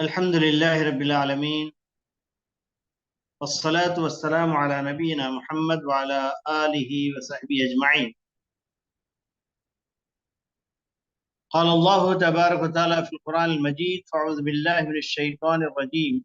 الحمد لله رب العالمين والصلاة والسلام على نبينا محمد وعلى آله وصحبه أجمعين. قال الله تبارك وتعالى في القرآن المجيد فأعوذ بالله من الشيطان الرجيم.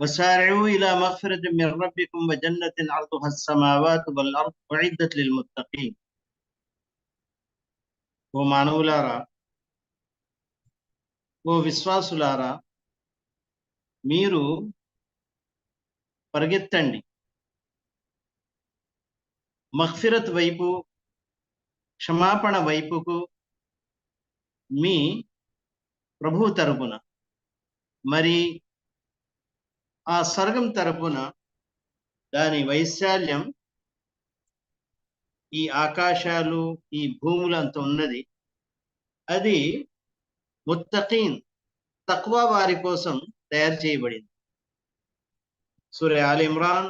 وسارعوا إلى مغفرة من ربكم وجنة عرضها السماوات والأرض أعدت للمتقين ఓ మానవులారా ఓ విశ్వాసులారా మీరు పరిగెత్తండి మగ్ఫిరత్ వైపు క్షమాపణ వైపుకు మీ ప్రభు తరపున మరి ఆ స్వర్గం తరపున దాని వైశాల్యం ఈ ఆకాశాలు ఈ భూములు అంత ఉన్నది. అది ముత్తకీన్ తక్కువ వారి కోసం తయారు చేయబడింది. సూర్య ఆల్ ఇమ్రాన్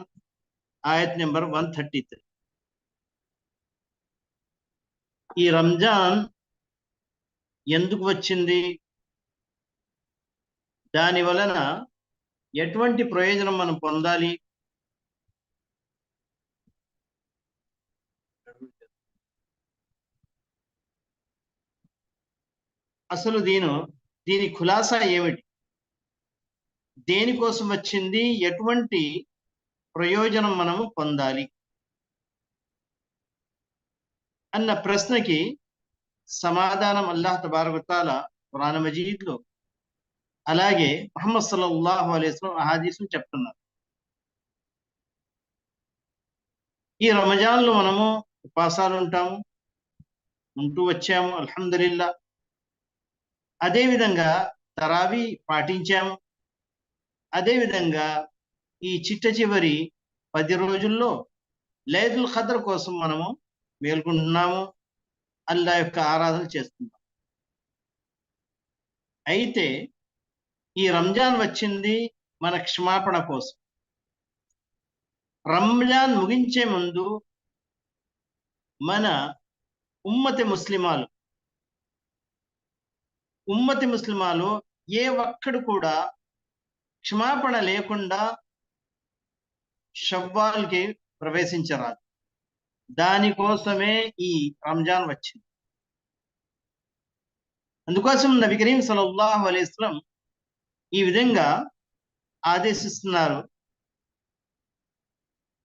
ఆయత్ నెంబర్ వన్ థర్టీ త్రీ. ఈ రంజాన్ ఎందుకు వచ్చింది? దాని వలన ఎటువంటి ప్రయోజనం మనం పొందాలి? అసలు దీని దీని ఖులాసా ఏమిటి? దేనికోసం వచ్చింది? ఎటువంటి ప్రయోజనం మనము పొందాలి? అన్న ప్రశ్నకి సమాధానం అల్లాహ్ తబారకుతాల పురాణ మజీద్లో అలాగే మహమ్మద్ సల్లల్లాహు అలైస్లం అహాదీసులు చెప్తున్నారు. ఈ రమజాన్లో మనము ఉపాసాలు ఉంటాము ఉంటూ వచ్చాము అల్హమ్దుల్లా అదేవిధంగా తరావి పాటించాము. అదేవిధంగా ఈ చిట్ట చివరి పది రోజుల్లో లేదుల్ ఖదర్ కోసం మనము మేల్కొంటున్నాము అల్లా యొక్క ఆరాధన చేస్తున్నాం. అయితే ఈ రంజాన్ వచ్చింది మన క్షమాపణ కోసం. రంజాన్ ముగించే ముందు మన ఉమ్మతి ముస్లిమాలు ఉమ్మతి ముస్లిమాలు ఏ ఒక్కడు కూడా క్షమాపణ లేకుండా షవ్వాల్కి ప్రవేశించరాదు. దానికోసమే ఈ రంజాన్ వచ్చింది. అందుకోసం నబీ కరీం సలల్లాహు అలైస్లం ఈ విధంగా ఆదేశిస్తున్నారు.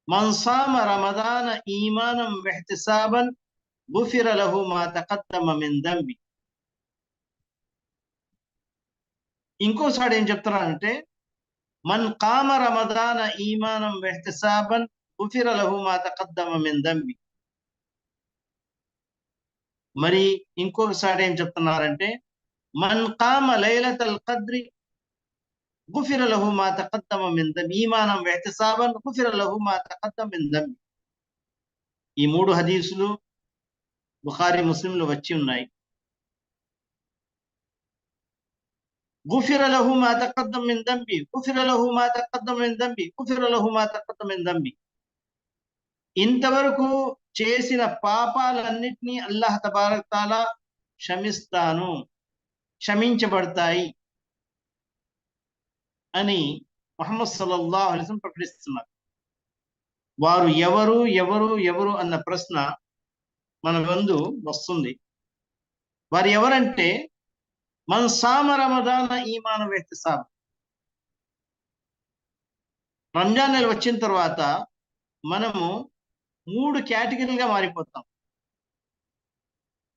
మన్సామ రమదాన ఈమానం వెహ్తిసాబన్ గుఫిర లహు మా తకద్దమ మిన్ ఇంకోసారి ఏం చెప్తున్నారంటే మన్ కామ రమదాన ఈమానం వెహ్తిసాబన్ గుఫిర లహు మా తకద్దమ మిన్ మరి ఇంకొకసారి ఏం చెప్తున్నారంటే మన్ కామ లైలతల్ ఖద్రి గుఫిర లహు మా తకద్దమ మిన్ దంబి ఈమానం వెహ్తిసాబన్ గుఫిర లహు మా తకద్దమ మిన్ దంబి ఈ మూడు హదీసులు బుఖారి ముస్లింలు వచ్చి ఉన్నాయి గుఫిర లహు మా తకద్దం మిన్ దంబి గుఫిర లహు మా తకద్దం మిన్ దంబి గుఫిర లహు మా తకద్దం మిన్ దంబి ఇంతవరకు చేసిన పాపాలన్నిటినీ అల్లాహ్ తబారక్ తాలా క్షమిస్తాను క్షమించబడతాయి అని మహమ్మద్ సల్లల్లాహు అలైహి ప్రకటిస్తున్నారు. వారు ఎవరు ఎవరు ఎవరు అన్న ప్రశ్న మన ముందు వస్తుంది. వారు ఎవరంటే మన సామ రమదాన ఈమాన వ్యక్తి సామ రంజాన్ నెల వచ్చిన తర్వాత మనము మూడు కేటగిరీలుగా మారిపోతాం.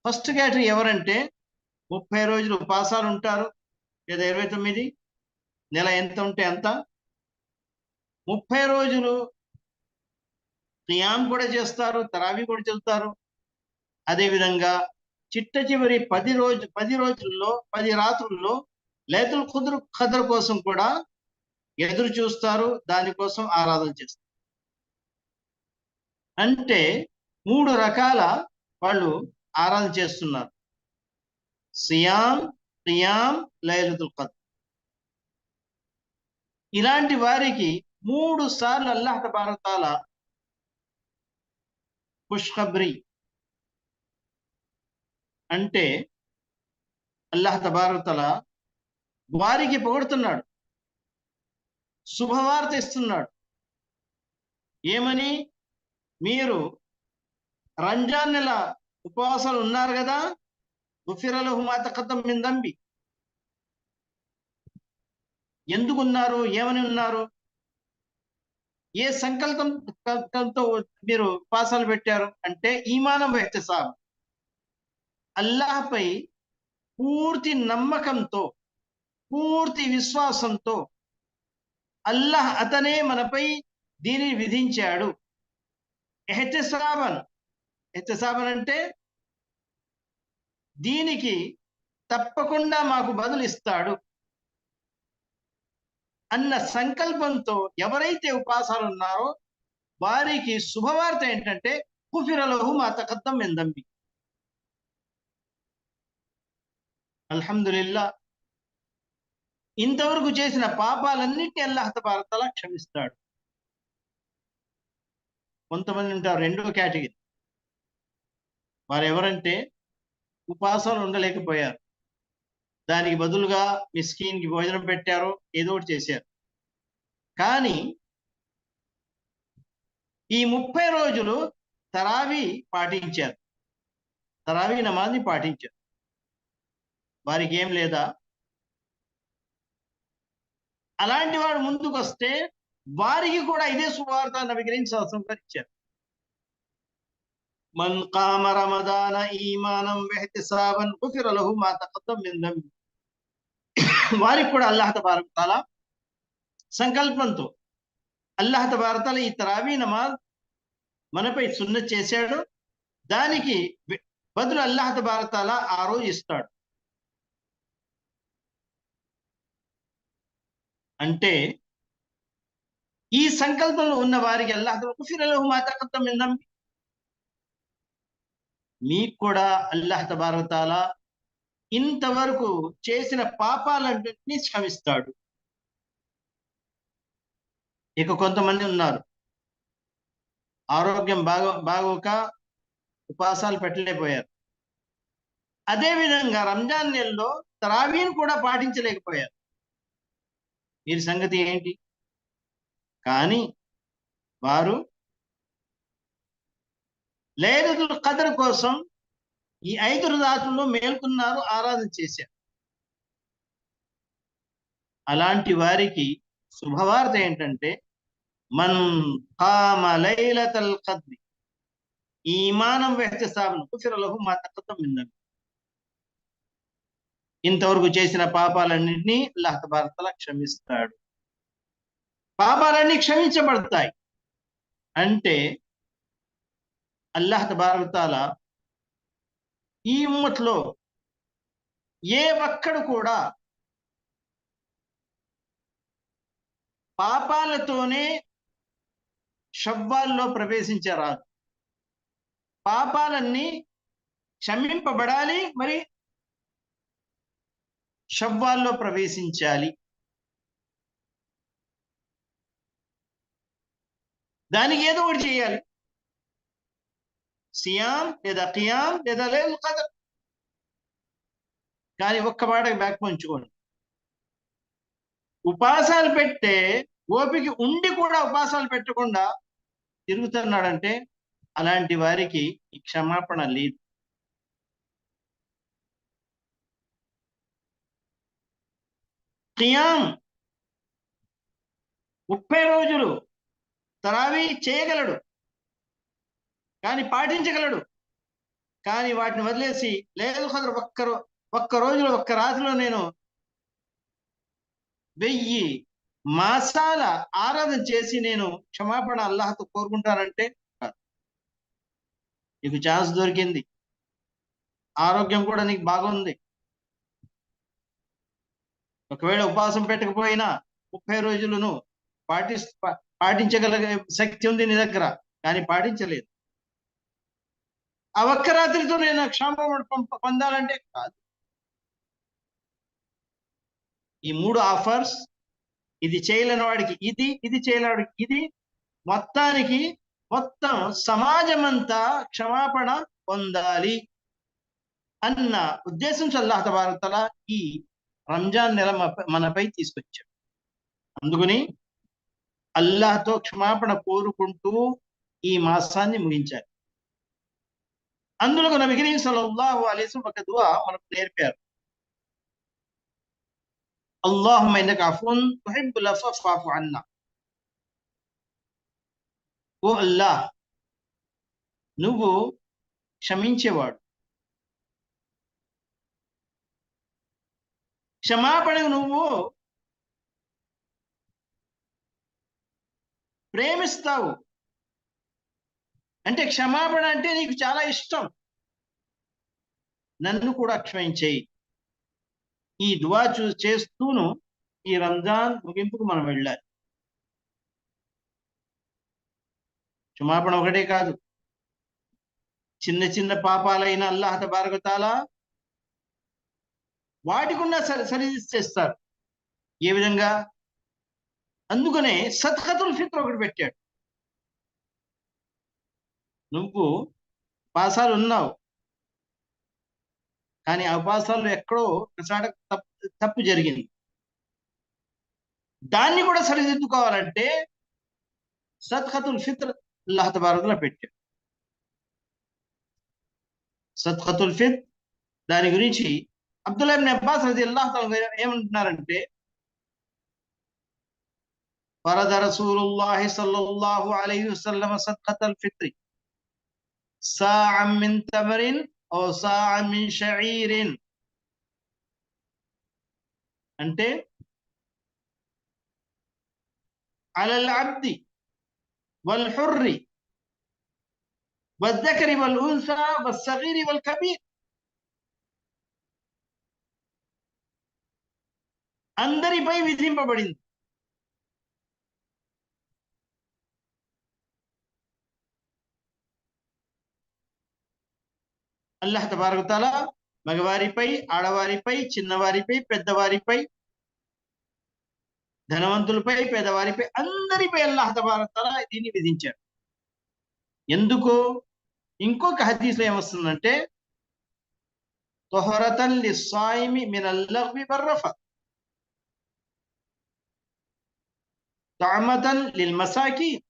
ఫస్ట్ కేటగిరీ ఎవరంటే ముప్పై రోజులు ఉపాసాలు ఉంటారు లేదా ఇరవై తొమ్మిది నెల ఎంత ఉంటే ఎంత ముప్పై రోజులు. క్రియాం కూడా చేస్తారు తరావి కూడా చెల్తారు అదేవిధంగా చిట్ట చివరి పది రోజు పది రోజుల్లో పది రాత్రుల్లో లేతులు కుదురు ఖదర్ కోసం కూడా ఎదురు చూస్తారు దానికోసం ఆరాధన చేస్తారు. అంటే మూడు రకాల వాళ్ళు ఆరాధన చేస్తున్నారు. సియాం ప్రియాం లైలతుల్ ఖదర్ ఇలాంటి వారికి మూడు సార్లు అల్లాహ్ తబారతాల ఖుష్ఖబ్రి అంటే అల్లాహ్ తబారతల వారికి పొగుడుతున్నాడు. శుభవార్త ఇస్తున్నాడు. ఏమని? మీరు రంజాన్ నెల ఉపవాసాలు ఉన్నారు కదా? గుఫిరలహు మా తకద్దం మిందంబి ఎందుకు ఉన్నారు ఏమని ఉన్నారు? ఏ సంకల్పంతో మీరు ఉపవాసాలు పెట్టారు? అంటే ఈమానం వ్యక్తసాబ్ అల్లాహపై పూర్తి నమ్మకంతో పూర్తి విశ్వాసంతో అల్లాహ్ అతనే మనపై దీనిని విధించాడు. ఎహ్తసాబన్. ఎహ్తసాబన్ అంటే దీనికి తప్పకుండా మాకు బదులు ఇస్తాడు. అన్న సంకల్పంతో ఎవరైతే ఉపాసాలు ఉన్నారో వారికి శుభవార్త ఏంటంటే కుఫిరలహు మా తకద్దం ఎందంబి అల్హమ్దుల్లా ఇంతవరకు చేసిన పాపాలన్నింటినీ అల్లాహ్ భారతలా క్షమిస్తాడు. కొంతమంది ఉంటారు రెండో కేటగిరీ. వారు ఎవరంటే ఉపాసాలు ఉండలేకపోయారు. దానికి బదులుగా మిస్కీన్కి భోజనం పెట్టారు ఏదో ఒకటి చేశారు. కానీ ఈ ముప్పై రోజులు తరావి పాటించారు. తరావి నమాజ్ని పాటించారు. వారికి ఏం లేదా? అలాంటి వాడు ముందుకు వస్తే వారికి కూడా ఇదే సువార్తాన్ని నవీకరించాల్సిన ఇచ్చారు మన్ కామ రమదాన ఈమానం వెహతిసాబన్ గుఫిర మా తఖద్దం మిన్ వారికి కూడా అల్లాహ తబారక్ సంకల్పంతో అల్లాహ తబారతాల ఈ తరావీ నమాజ్ మనపై సున్న చేశాడు. దానికి బదులు అల్లాహ తబారతాల ఆ రోజు ఇస్తాడు. అంటే ఈ సంకల్పంలో ఉన్న వారికి అల్లాహ్ మా మిన్ మీకు కూడా అల్లాహ్ తబారతాల ఇంతవరకు చేసిన పాపాలన్నింటినీ క్షమిస్తాడు ఇక కొంతమంది ఉన్నారు. ఆరోగ్యం బాగో బాగోక ఉపాసాలు పెట్టలేకపోయారు. అదే విధంగా రంజాన్ నెలలో తరావీని కూడా పాటించలేకపోయారు. వీరి సంగతి ఏంటి? కానీ వారు లైలతుల్ కదర్ కోసం ఈ ఐదు రాత్రుల్లో మేల్కొన్నారు ఆరాధన చేశారు. అలాంటి వారికి శుభవార్త ఏంటంటే మన్ కామలైలతల్ కద్రి ఈమానం వ్యక్తసాబను కుఫిరలహు మా తక్కువ మిందని ఇంతవరకు చేసిన పాపాలన్నింటినీ లహత భారతల క్షమిస్తాడు. పాపాలన్నీ క్షమించబడతాయి. అంటే అల్లాహ్ తబారతాల ఈ ఉమ్మట్లో ఏ ఒక్కడు కూడా పాపాలతోనే శబ్బాల్లో ప్రవేశించరాదు. పాపాలన్నీ క్షమింపబడాలి మరి శబ్బాల్లో ప్రవేశించాలి. దానికి ఏదో ఒకటి చేయాలి. సియాం లేదా ఖియాం లేదా లేదు కదర్ కానీ ఒక్క మాట బ్యాక్ పంచుకోండి ఉపాసాలు పెట్టే ఓపిక ఉండి కూడా ఉపాసాలు పెట్టకుండా తిరుగుతున్నాడంటే అలాంటి వారికి ఈ క్షమాపణ లేదు ఖియాం ముప్పై రోజులు తరావి చేయగలడు. కానీ పాటించగలడు. కానీ వాటిని వదిలేసి లేదు కదరు ఒక్క ఒక్క రోజులో ఒక్క రాత్రిలో నేను వెయ్యి మాసాల ఆరాధన చేసి నేను క్షమాపణ అల్లాహతో కోరుకుంటానంటే నీకు ఛాన్స్ దొరికింది. ఆరోగ్యం కూడా నీకు బాగుంది. ఒకవేళ ఉపవాసం పెట్టకపోయినా ముప్పై రోజులను పాటి పాటించగల శక్తి ఉంది నీ దగ్గర. కానీ పాటించలేదు. ఆ ఒక్క రాత్రితో నేను క్షమాపణ పొందాలంటే కాదు. ఈ మూడు ఆఫర్స్ ఇది చేయలేని వాడికి ఇది ఇది చేయలేని వాడికి ఇది మొత్తానికి మొత్తం సమాజం అంతా క్షమాపణ పొందాలి అన్న ఉద్దేశం చల్లాహత భారతల ఈ రంజాన్ నెల మనపై తీసుకొచ్చాడు. అందుకని అల్లాహ్తో క్షమాపణ కోరుకుంటూ ఈ మాసాన్ని ముగించాలి. అందులో నబి కరీం సల్లల్లాహు అలైహి ఒక దువా మనకు నేర్పారు. ఓ అల్లా నువ్వు క్షమించేవాడు. క్షమాపణకు నువ్వు ప్రేమిస్తావు. అంటే క్షమాపణ అంటే నీకు చాలా ఇష్టం. నన్ను కూడా క్షమించేయి ఈ దువా చూ చేస్తూను ఈ రంజాన్ ముగింపుకు మనం వెళ్ళాలి. క్షమాపణ ఒకటే కాదు. చిన్న చిన్న పాపాలైన అల్లాహత తబారకతాలా వాటికున్నా సరి సరి చేస్తారు ఏ విధంగా? అందుకనే సద్ఖతుల్ ఫిత్ర ఒకటి పెట్టాడు. నువ్వు ఉపాసాలు ఉన్నావు. కానీ ఆ ఉపాసాలు ఎక్కడో ఒకసారి తప్పు తప్పు జరిగింది. దాన్ని కూడా సరిదిద్దుకోవాలంటే సద్ఖతుల్ ఫిత్ర్ అల్లాహ్ తబారకులో పెట్టాడు సద్ఖతుల్ ఫిత్ దాని గురించి అబ్దుల్లా ఇబ్న్ అబ్బాస్ రజీ అల్లాహ్ ఏమంటున్నారంటే ఫరద రసూలుల్లాహి సల్లల్లాహు అలైహి వసల్లం సద్ఖతుల్ ఫిత్రి ساعا من تمر أو ساعا من شعير అంటే على العبد والحر والذكر والأنثى والصغير والكبير అందరిపై విధింపబడింది అల్లహ తబారకుతాల మగవారిపై ఆడవారిపై చిన్నవారిపై పెద్దవారిపై ధనవంతులపై పేదవారిపై అందరిపై అల్లాహ తబారకుతాల దీన్ని విధించాడు. ఎందుకు? ఇంకొక హదీస్లో ఏమొస్తుందంటే తొహరతన్ సాయిమి మినల్ బర్రఫత్ తామతన్ లిల్ మసాకీన్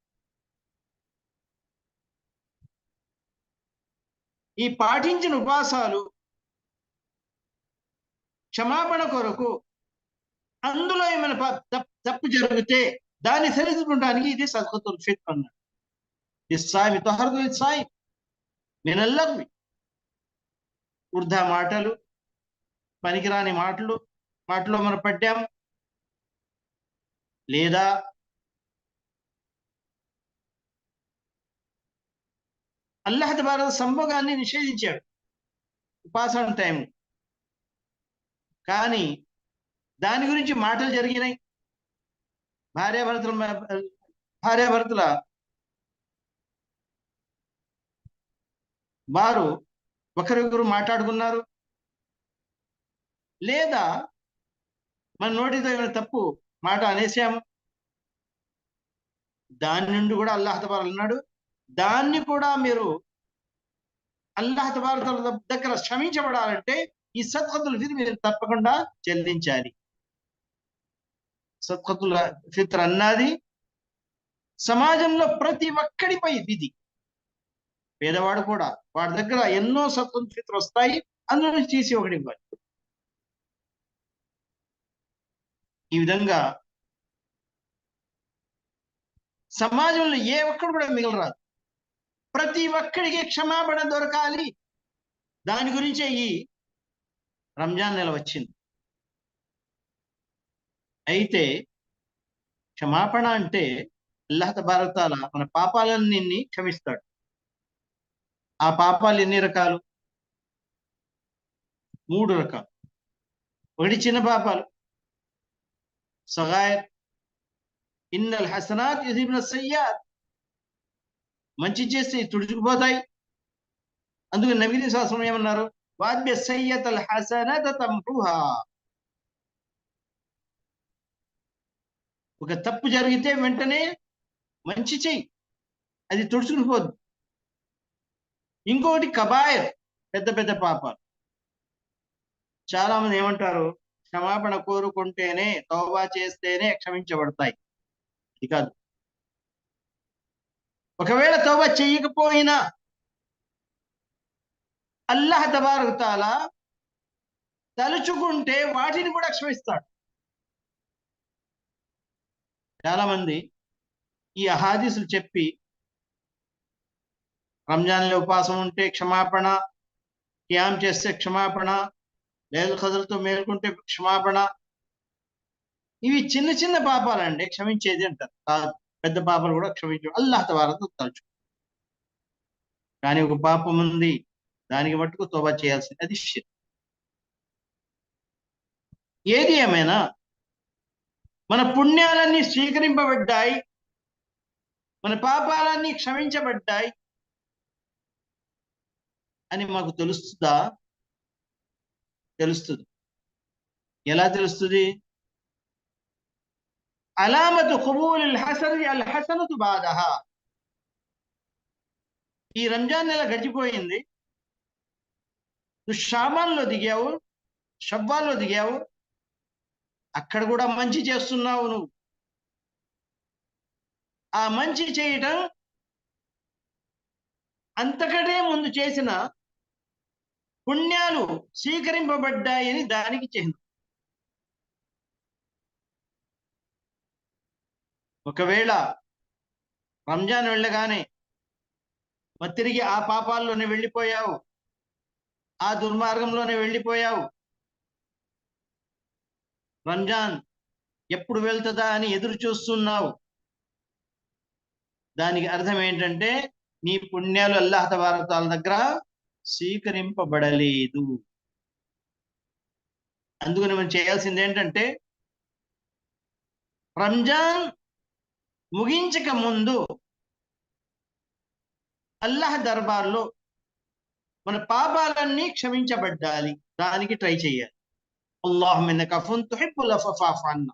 ఈ పాటించిన ఉపాసాలు క్షమాపణ కొరకు అందులో ఏమైనా తప్పు జరిగితే దాన్ని సరిదిద్దుకోవడానికి ఇది సద్గతుల్ ఫిత్ అన్నాడు. ఇస్సాయి తొహరతుల్ ఇస్సాయి మినల్లవి వృద్ధా మాటలు పనికిరాని మాటలు మాటలో మనం పడ్డాం. లేదా అల్లహద్ భారత సంభోగాన్ని నిషేధించాడు. ఉపాసన టైం కానీ దాని గురించి మాటలు జరిగినాయి. భార్యాభర్తల భార్యాభర్తల వారు ఒకరికొకరు మాట్లాడుకున్నారు. లేదా మన నోటితో తగిన తప్పు మాట అనేసాము. దాని నుండి కూడా అల్లాహతబార్ అన్నాడు. దాన్ని కూడా మీరు అల్లాహ్ తబార్ దగ్గర క్షమించబడాలంటే ఈ సత్కతుల ఫిత్ మీరు తప్పకుండా చెల్లించాలి. సత్కతుల ఫిత్ర అన్నది సమాజంలో ప్రతి ఒక్కడిపై విధి. పేదవాడు కూడా వాడి దగ్గర ఎన్నో సత్వం ఫిత్ర వస్తాయి అందులో నుంచి తీసి ఒకటి ఇవ్వాలి. ఈ విధంగా సమాజంలో ఏ ఒక్కడు కూడా మిగలరాదు. ప్రతి ఒక్కడికి క్షమాపణ దొరకాలి. దాని గురించే ఈ రంజాన్ నెల వచ్చింది. అయితే క్షమాపణ అంటే అల్లహత భారతాల మన పాపాలన్నీ క్షమిస్తాడు. ఆ పాపాలు ఎన్ని రకాలు? మూడు రకాలు. ఒకటి చిన్న పాపాలు. సగాయర్ ఇన్నల్ హసనాత్ యుధిబ్న సయ్యాత్. మంచి చేస్తే తుడుచుకుపోతాయి. అందుకు నవీన శాస్త్రం ఏమన్నారు? వాద్య సయ్యత్ అల్ హసనత తంహుహా ఒక తప్పు జరిగితే వెంటనే మంచి చెయ్యి. అది తుడుచుకుని పోద్దు. ఇంకొకటి కబాయర్ పెద్ద పెద్ద పాపాలు. చాలా మంది ఏమంటారు? క్షమాపణ కోరుకుంటేనే తోబా చేస్తేనే క్షమించబడతాయి. ఇది కాదు. ఒకవేళ తోబా చెయ్యకపోయినా అల్లహ తబారుతాల తలుచుకుంటే వాటిని కూడా క్షమిస్తాడు. చాలా మంది ఈ అహాదీసులు చెప్పి రంజాన్లో ఉపాసం ఉంటే క్షమాపణ క్యామ్ చేస్తే క్షమాపణ లేదు కదులతో మేలుకుంటే క్షమాపణ. ఇవి చిన్న చిన్న పాపాలండి క్షమించేది అంటారు. కాదు. పెద్ద పాపలు కూడా క్షమించు అల్లాహ్ తవారతో తలుచు. కానీ ఒక పాపం ఉంది. దానికి మట్టుకు తోబా చేయాల్సింది అది షిర్ ఏది ఏమైనా మన పుణ్యాలన్నీ స్వీకరింపబడ్డాయి. మన పాపాలన్నీ క్షమించబడ్డాయి. అని మాకు తెలుస్తుందా? తెలుస్తుంది. ఎలా తెలుస్తుంది? అలామతు ఖుబూల్ హసన్ అల్ హసనతు బాధ ఈ రంజాన్ నెల గడిచిపోయింది నువ్వు షామాన్లో దిగావు షబ్బాల్లో దిగావు అక్కడ కూడా మంచి చేస్తున్నావు నువ్వు ఆ మంచి చేయటం అంతకంటే ముందు చేసిన పుణ్యాలు స్వీకరింపబడ్డాయని దానికి చిహ్నం ఒకవేళ రంజాన్ వెళ్ళగానే మరి తిరిగి ఆ పాపాల్లోనే వెళ్ళిపోయావు ఆ దుర్మార్గంలోనే వెళ్ళిపోయావు. రంజాన్ ఎప్పుడు వెళ్తుందా అని ఎదురు చూస్తున్నావు. దానికి అర్థం ఏంటంటే నీ పుణ్యాలు అల్లాహ్ తబారతాల దగ్గర స్వీకరింపబడలేదు. అందుకని మనం చేయాల్సింది ఏంటంటే రంజాన్ ముగించక ముందు అల్లాహ్ దర్బార్లో మన పాపాలన్నీ క్షమించబడ్డాలి. దానికి ట్రై చేయాలి. అల్లాహ్ మిన్నక కఫున్ తుహిబ్బుల్ అన్న.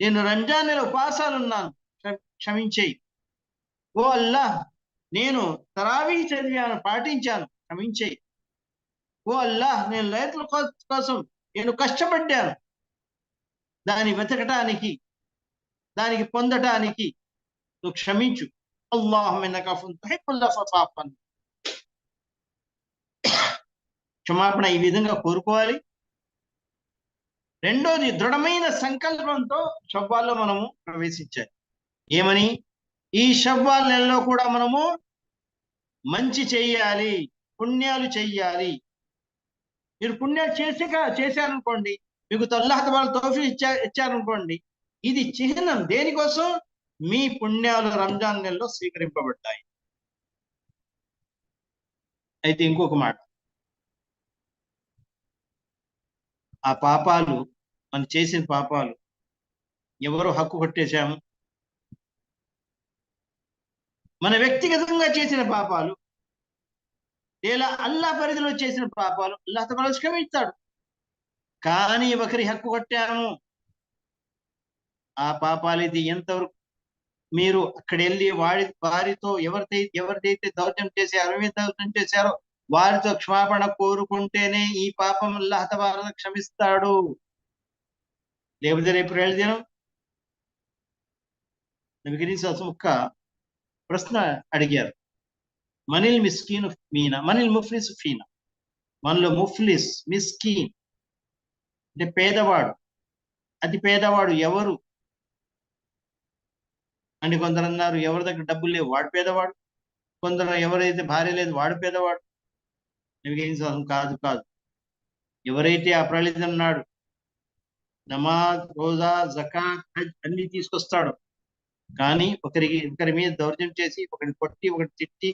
నేను రంజాన్ నెల ఉపాసాలు ఉన్నాను క్షమించేయి. ఓ అల్లా నేను తరావీ చదివాను పాటించాను. క్షమించేయి. ఓ అల్లా నేను రైతుల కోసం నేను కష్టపడ్డాను. దాన్ని వెతకటానికి దానికి పొందటానికి నువ్వు క్షమించు. అల్లాహ్ క్షమాపణ ఈ విధంగా కోరుకోవాలి. రెండోది దృఢమైన సంకల్పంతో షవ్వాల్లో మనము ప్రవేశించాలి. ఏమని? ఈ షవ్వాల్ నెలలో కూడా మనము మంచి చెయ్యాలి పుణ్యాలు చెయ్యాలి మీరు పుణ్యాలు చేసి చేశారనుకోండి మీకు తల్లాహతవాళ్ళు తోఫీ ఇచ్చా ఇచ్చారనుకోండి ఇది చిహ్నం దేనికోసం? మీ పుణ్యాలు రంజాన్ నెలలో స్వీకరింపబడ్డాయి. అయితే ఇంకొక మాట. ఆ పాపాలు మనం చేసిన పాపాలు ఎవరు హక్కు కొట్టేశాము? మన వ్యక్తిగతంగా చేసిన పాపాలు లేదా అల్లా పరిధిలో చేసిన పాపాలు అల్లా తమలో క్షమిస్తాడు కానీ ఒకరి హక్కు కొట్టాము? ఆ పాపాలు ఇది ఎంతవరకు మీరు అక్కడ వెళ్ళి వాడి వారితో ఎవరిదైతే ఎవరిదైతే దౌర్జన్యం చేశారో ఎవరి దౌర్జన్యం చేశారో వారితో క్షమాపణ కోరుకుంటేనే ఈ పాపం అల్లాహతబారను క్షమిస్తాడు. లేకపోతే రేపు దినం నబిగిరి ఒక్క ప్రశ్న అడిగారు. మనిల్ మిస్కీన్ మీనా మనిల్ ముఫ్లిస్ ఫీనా? మనలో ముఫ్లిస్ మిస్కీన్ అంటే పేదవాడు. అతి పేదవాడు ఎవరు? అని కొందరు అన్నారు ఎవరి దగ్గర డబ్బులు లేవు? వాడు పేదవాడు. కొందరు ఎవరైతే భార్య లేదు వాడు పేదవాడు. ఏం కాదు కాదు. ఎవరైతే ఆ ప్రళితం ఉన్నాడు నమాజ్ రోజా జకాత్ హజ్ అన్ని తీసుకొస్తాడు కానీ ఒకరికి ఒకరి మీద దౌర్జం చేసి ఒకరిని కొట్టి ఒకటి తిట్టి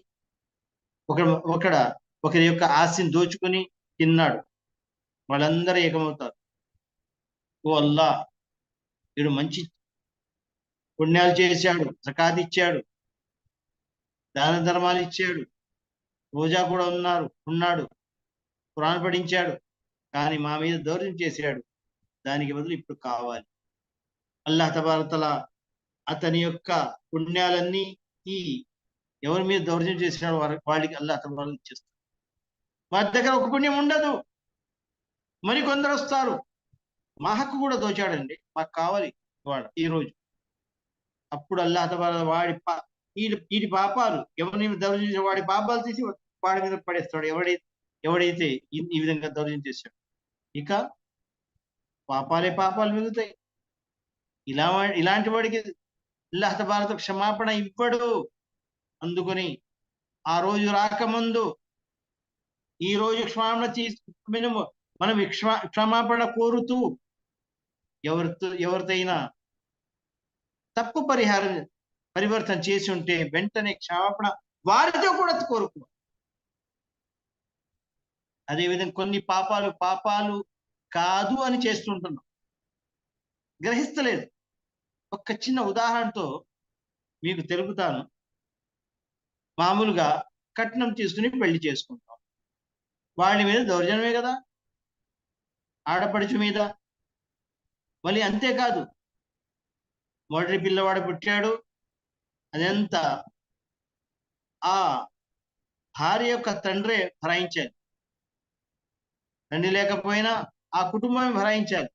ఒక ఒకడ ఒకరి యొక్క ఆస్తిని దోచుకుని తిన్నాడు. వాళ్ళందరూ ఏకమవుతారు. ఓ అల్లా వీడు మంచి పుణ్యాలు చేశాడు జకాత్ ఇచ్చాడు దాన ధర్మాలు ఇచ్చాడు రోజా కూడా ఉన్నారు ఉన్నాడు పురాణ పఠించాడు కానీ మా మీద దౌర్యం చేశాడు. దానికి బదులు ఇప్పుడు కావాలి. అల్లాహ్ తబారతల అతని యొక్క పుణ్యాలన్నీ ఈ ఎవరి మీద దౌర్యం చేసినాడు వాళ్ళకి అల్లా తబారత ఇచ్చేస్తాడు. వారి దగ్గర ఒక పుణ్యం ఉండదు. మరి కొందరు వస్తారు. మా హక్కు కూడా దోచాడండి. మాకు కావాలి వాడు ఈ రోజు. అప్పుడు అల్లాహ్ వాడి వీడి వీడి పాపాలు ఎవరిని దౌర్జన్యం వాడి పాపాలు తీసి వాడి మీద పడేస్తాడు. ఎవడై ఎవడైతే ఈ- విధంగా దౌర్జన్యం చేశాడు. ఇక పాపాలే పాపాలు మిగులుతాయి. ఇలా ఇలాంటి వాడికి అల్లాహ తబారత క్షమాపణ ఇవ్వడు. అందుకని ఆ రోజు రాకముందు ఈ రోజు క్షమాపణ తీసుకు మనం క్షమా క్షమాపణ కోరుతూ ఎవరితో ఎవరితైనా తప్పు పరిహారం పరివర్తన చేసి ఉంటే వెంటనే క్షమాపణ వారితో కూడా కోరుకో అదేవిధంగా కొన్ని పాపాలు పాపాలు కాదు అని చేస్తుంటున్నాం గ్రహిస్తలేదు. ఒక చిన్న ఉదాహరణతో మీకు తెలుపుతాను. మామూలుగా కట్నం తీసుకుని పెళ్ళి చేసుకుంటాం. వాళ్ళ మీద దౌర్జన్యమే కదా? ఆడపడుచు మీద? మళ్ళీ అంతేకాదు. మొదటి పిల్లవాడు పుట్టాడు. అదంతా ఆ భార్య యొక్క తండ్రే భరాయించాలి తండ్రి లేకపోయినా ఆ కుటుంబమే భరాయించాలి.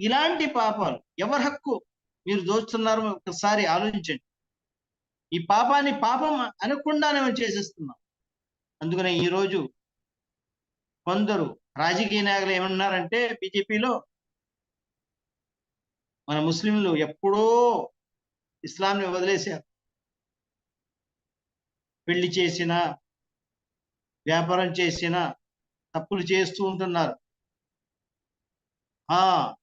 ఇలాంటి పాపాలు ఎవరి హక్కు మీరు దోస్తున్నారు ఒకసారి ఆలోచించండి. ఈ పాపాన్ని పాపం అనకుండానే మనం చేసేస్తున్నాం. అందుకనే ఈరోజు కొందరు రాజకీయ నాయకులు ఏమన్నారంటే బీజేపీలో మన ముస్లింలు ఎప్పుడో ఇస్లాంని వదిలేశారు. పెళ్ళి చేసిన వ్యాపారం చేసిన తప్పులు చేస్తూ ఉంటున్నారు. ఆ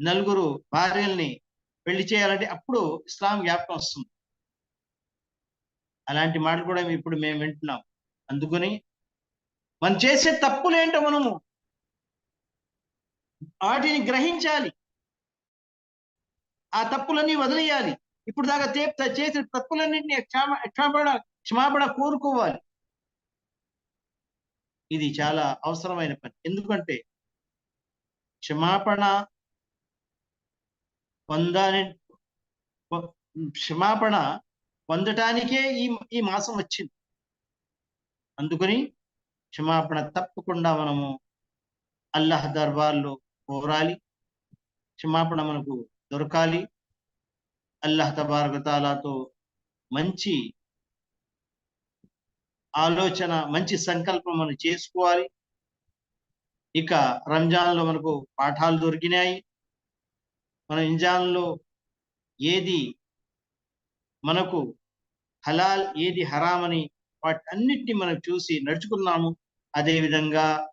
నలుగురు భార్యల్ని పెళ్ళి చేయాలంటే అప్పుడు ఇస్లాం జ్ఞాపకం వస్తుంది. అలాంటి మాటలు కూడా ఇప్పుడు మేము వింటున్నాం. అందుకని మనం చేసే తప్పులేంటో మనము వాటిని గ్రహించాలి. ఆ తప్పులన్నీ వదిలేయాలి. ఇప్పుడు దాకా తే- చేసిన తప్పులన్నింటినీ క్షమ క్షమాపణ క్షమాపణ కోరుకోవాలి. ఇది చాలా అవసరమైన పని. ఎందుకంటే క్షమాపణ పొందాని క్షమాపణ పొందటానికే ఈ ఈ మాసం వచ్చింది. అందుకని క్షమాపణ తప్పకుండా మనము అల్లాహ్ దర్బార్లో కోరాలి. క్షమాపణ మనకు దొరకాలి. అల్లహ తబారక మంచి ఆలోచన మంచి సంకల్పం మనం చేసుకోవాలి. ఇక రంజాన్లో మనకు పాఠాలు దొరికినాయి. మన రంజాన్లో ఏది మనకు హలాల్ ఏది హరామ్ అని వాటన్నిటిని మనం చూసి నడుచుకున్నాము. అదేవిధంగా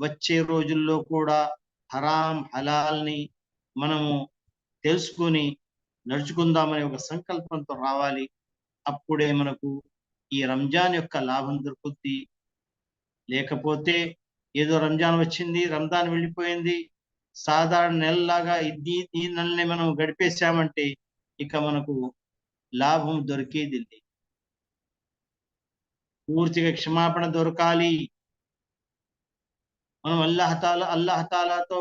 వచ్చే రోజుల్లో కూడా హరాం హలాల్ని మనము తెలుసుకొని నడుచుకుందామనే ఒక సంకల్పంతో రావాలి. అప్పుడే మనకు ఈ రంజాన్ యొక్క లాభం దొరుకుద్ది. లేకపోతే ఏదో రంజాన్ వచ్చింది రంజాన్ వెళ్ళిపోయింది. సాధారణ నెలలాగా ఇది ఈ నెలని మనం గడిపేశామంటే ఇక మనకు లాభం దొరికేది పూర్తిగా క్షమాపణ దొరకాలి. మనం అల్లాహతాల అల్లహతాలతో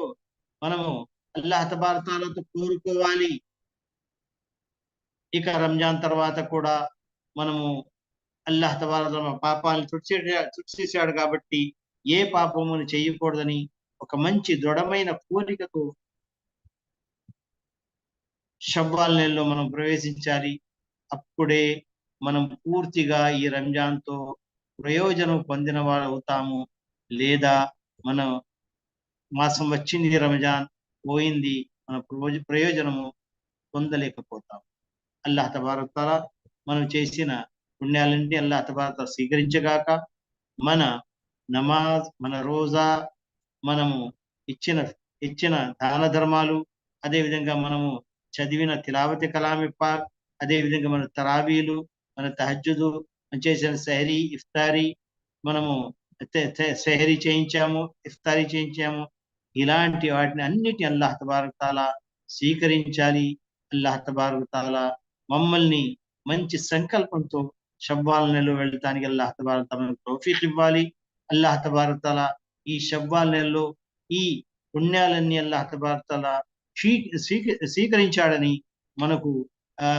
మనము అల్లాహ తబార్తాలతో కోరుకోవాలి. ఇక రంజాన్ తర్వాత కూడా మనము అల్లాహ్ తబారత పాపాలను తుడిచే తుడిచేసాడు కాబట్టి ఏ పాపమును చేయకూడదని ఒక మంచి దృఢమైన కోరికతో షవ్వాల్ నెలలో మనం ప్రవేశించాలి. అప్పుడే మనం పూర్తిగా ఈ రంజాన్తో ప్రయోజనం పొందిన వారు అవుతాము. లేదా మన మాసం వచ్చింది రంజాన్ పోయింది. మన ప్రయోజ ప్రయోజనము పొందలేకపోతాం. అల్లాహ్ తబారతాల మనం చేసిన పుణ్యాలన్నీ అల్లాహ్ తబారత స్వీకరించగాక మన నమాజ్ మన రోజా మనము ఇచ్చిన ఇచ్చిన దాన ధర్మాలు అదేవిధంగా మనము చదివిన తిలావతి కలామి పాక్ అదేవిధంగా మన తరాబీలు మన తహజ్జుదు చేసిన సెహరీ ఇఫ్తారీ మనము సహరీ సెహరీ చేయించాము ఇఫ్తారీ చేయించాము ఇలాంటి వాటిని అన్నిటి అల్లాహ్ తబారక్ స్వీకరించాలి. అల్లాహ్ తబారక్ మమ్మల్ని మంచి సంకల్పంతో షవ్వాల్ నెలలో వెళ్ళటానికి అల్లాహ్ తబారతాల తాలా తౌఫీక్ ఇవ్వాలి. అల్లాహ్ తబారతాల ఈ షవ్వాల్ నెలలో ఈ పుణ్యాలన్నీ అల్లాహ్ తబారతాల స్వీ- స్వీక- స్వీకరించాడని మనకు ఆ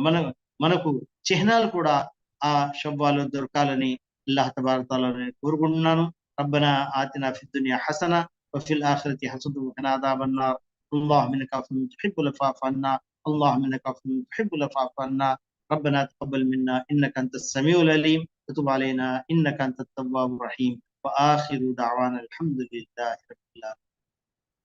మన మనకు చిహ్నాలు కూడా ఆ షవ్వాలో దొరకాలని అల్లాహ్ తబారతాలని కోరుకుంటున్నాను. ربنا آتنا في الدنيا హసన. وفي الآخرة حسنة وقنا عذاب النار. اللهم إنك عفو تحب العفو عنا. اللهم إنك عفو تحب العفو عنا. ربنا تقبل منا. إنك أنت السميع العليم. وتب علينا. إنك أنت التواب الرحيم. وآخر دعوانا الحمد لله رب العالمين.